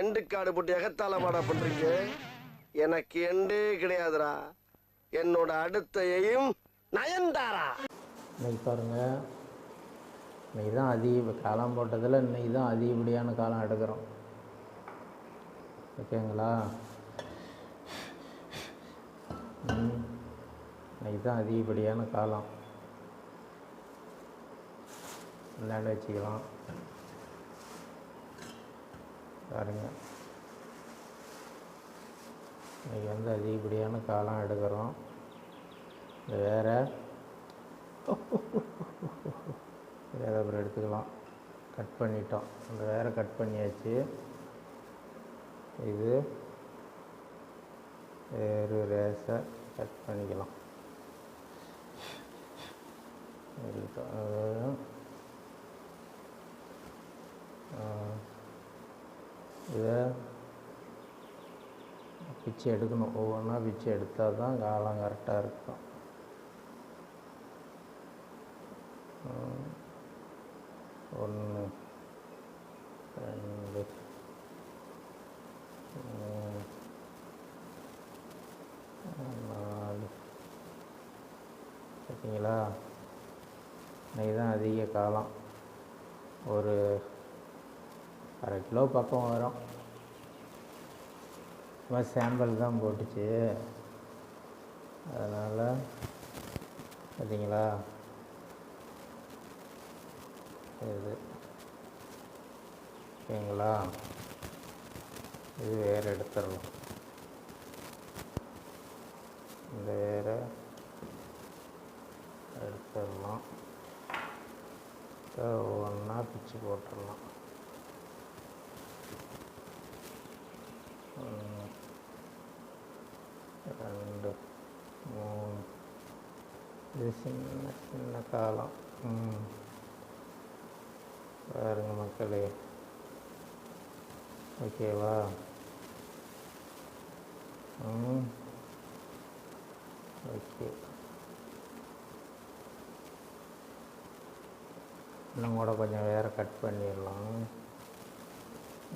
மெண்டுக்காடு போட்டு எகத்தால பாடா பண்றீங்க எனக்கு எண்டே கிடையாதுடா. என்னோட அடுத்தையும் நயன்தாரா. இன்னைக்கு பாருங்கள் இன்னைக்கு தான் அதிக காலம் போட்டதில் இன்னைக்கு தான் அதிகப்படியான காலம் எடுக்கிறோம். ஓகேங்களா ம். இன்னைக்கு தான் அதிகப்படியான காலம் விளையாட வச்சுக்கலாம். பாருங்கள் இன்னைக்கு வந்து அதிகப்படியான காலம் எடுக்கிறோம். இந்த வேறு. வேறு அப்புறம் எடுத்துக்கலாம். கட் பண்ணிட்டோம். அந்த வேறு கட் பண்ணியாச்சு. இது வேறு ரேஸை கட் பண்ணிக்கலாம். அதுவும் பிச்சை எடுக்கணும். ஒவ்வொன்றா பிச்சை எடுத்தால் தான் காலம் கரெக்டாக இருக்கும். ஒன்று ரெண்டு நாலு. பார்த்தீங்களா இன்னைக்கு தான் அதிக காலம். ஒரு அரை கிலோ பக்கம் வரும். சும்மா சாம்பிள் தான் போட்டுச்சு. அதனால் பார்த்தீங்களா இது. ஓகேங்களா இது வேறு எடுத்துடலாம். இந்த வேறு எடுத்துடலாம். ஒவ்வொன்றா பிச்சு போட்டுடலாம். ரெண்டு மூணு இது சின்ன சின்ன காலம் ம் பாருங்க மக்களே ஓகேவா ம் ஓகே இன்னும் கூட கொஞ்சம் வேறு கட் பண்ணிடலாம்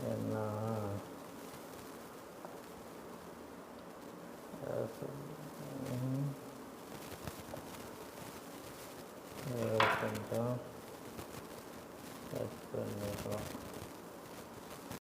என்ன ம். வேறு கொஞ்சம் கட் பண்ணிடலாம்